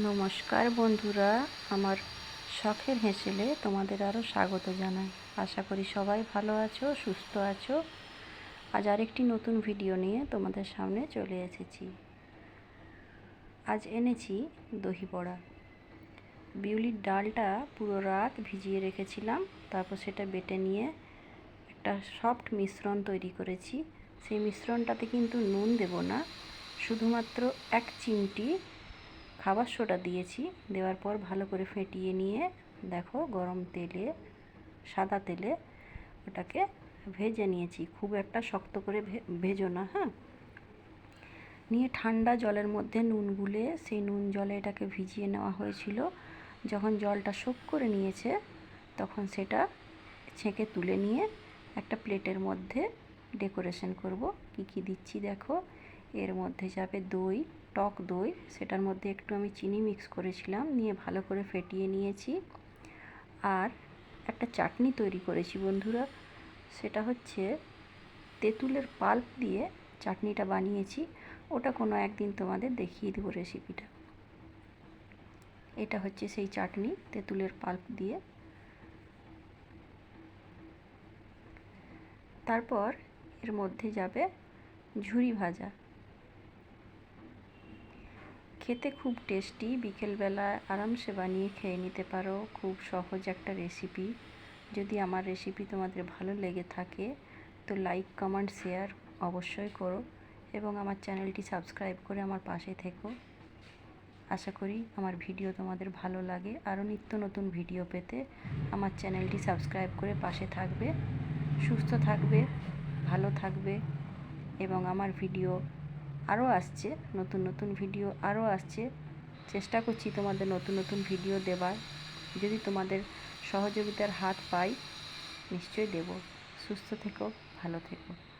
নমস্কার বন্ধুরা, আমার শখের হেসেলে তোমাদের আরও স্বাগত জানাই। আশা করি সবাই ভালো আছো, সুস্থ আছো। আজ আরেকটি নতুন ভিডিও নিয়ে তোমাদের সামনে চলে এসেছি। আজ এনেছি দহি বড়া। বিউলির ডালটা পুরো রাত ভিজিয়ে রেখেছিলাম, তারপর সেটা বেটে নিয়ে একটা সফট মিশ্রণ তৈরি করেছি। সেই মিশ্রণটাতে কিন্তু নুন দেব না, শুধুমাত্র এক চিমটি খাবার সোডা দিয়েছি। দেওয়ার পর ভালো করে ফেটিয়ে নিয়ে দেখো গরম তেলে, সাদা তেলে ওটাকে ভেজে নিয়েছি। খুব একটা শক্ত করে ভেজো না হ্যাঁ? নিয়ে ঠান্ডা জলের মধ্যে নুন গুলে সেই নুন জলে এটাকে ভিজিয়ে নেওয়া হয়েছিল। যখন জলটা শোক করে নিয়েছে তখন সেটা ছেঁকে তুলে নিয়ে একটা প্লেটের মধ্যে ডেকোরেশন করব। কি কি দিচ্ছি দেখো। এর মধ্যে যাবে দই, টক দই। সেটার মধ্যে একটু আমি চিনি মিক্স করেছিলাম, নিয়ে ভালো করে ফেটিয়ে নিয়েছি। আর একটা চাটনি তৈরি করেছি বন্ধুরা। সেটা হচ্ছে তেঁতুলের পাল্প দিয়ে চাটনিটা বানিয়েছি। ওটা কোনো একদিন তোমাদের দেখিয়ে দেবো রেসিপিটা এটা হচ্ছে সেই চাটনি, তেঁতুলের পাল্প দিয়ে। তারপর এর মধ্যে যাবে ঝুরি ভাজা। খেতে খুব টেস্টি। বিকেলবেলা আরামসে বানিয়ে খেয়ে নিতে পারো। খুব সহজ একটা রেসিপি। যদি আমার রেসিপি তোমাদের ভালো লেগে থাকে, তো লাইক, কমেন্ট, শেয়ার অবশ্যই করো এবং আমার চ্যানেলটি সাবস্ক্রাইব করে আমার পাশে থেকো। আশা করি আমার ভিডিও তোমাদের ভালো লাগে। আরও নিত্য নতুন ভিডিও পেতে আমার চ্যানেলটি সাবস্ক্রাইব করে পাশে থাকবে। সুস্থ থাকবে, ভালো থাকবে এবং আমার ভিডিও আরও আসছে, নতুন নতুন ভিডিও আরও আসছে। চেষ্টা করছি তোমাদের নতুন নতুন ভিডিও দেবার। যদি তোমাদের সহযোগিতার হাত পাই, নিশ্চয়ই দেব। সুস্থ থেকো, ভালো থেকো।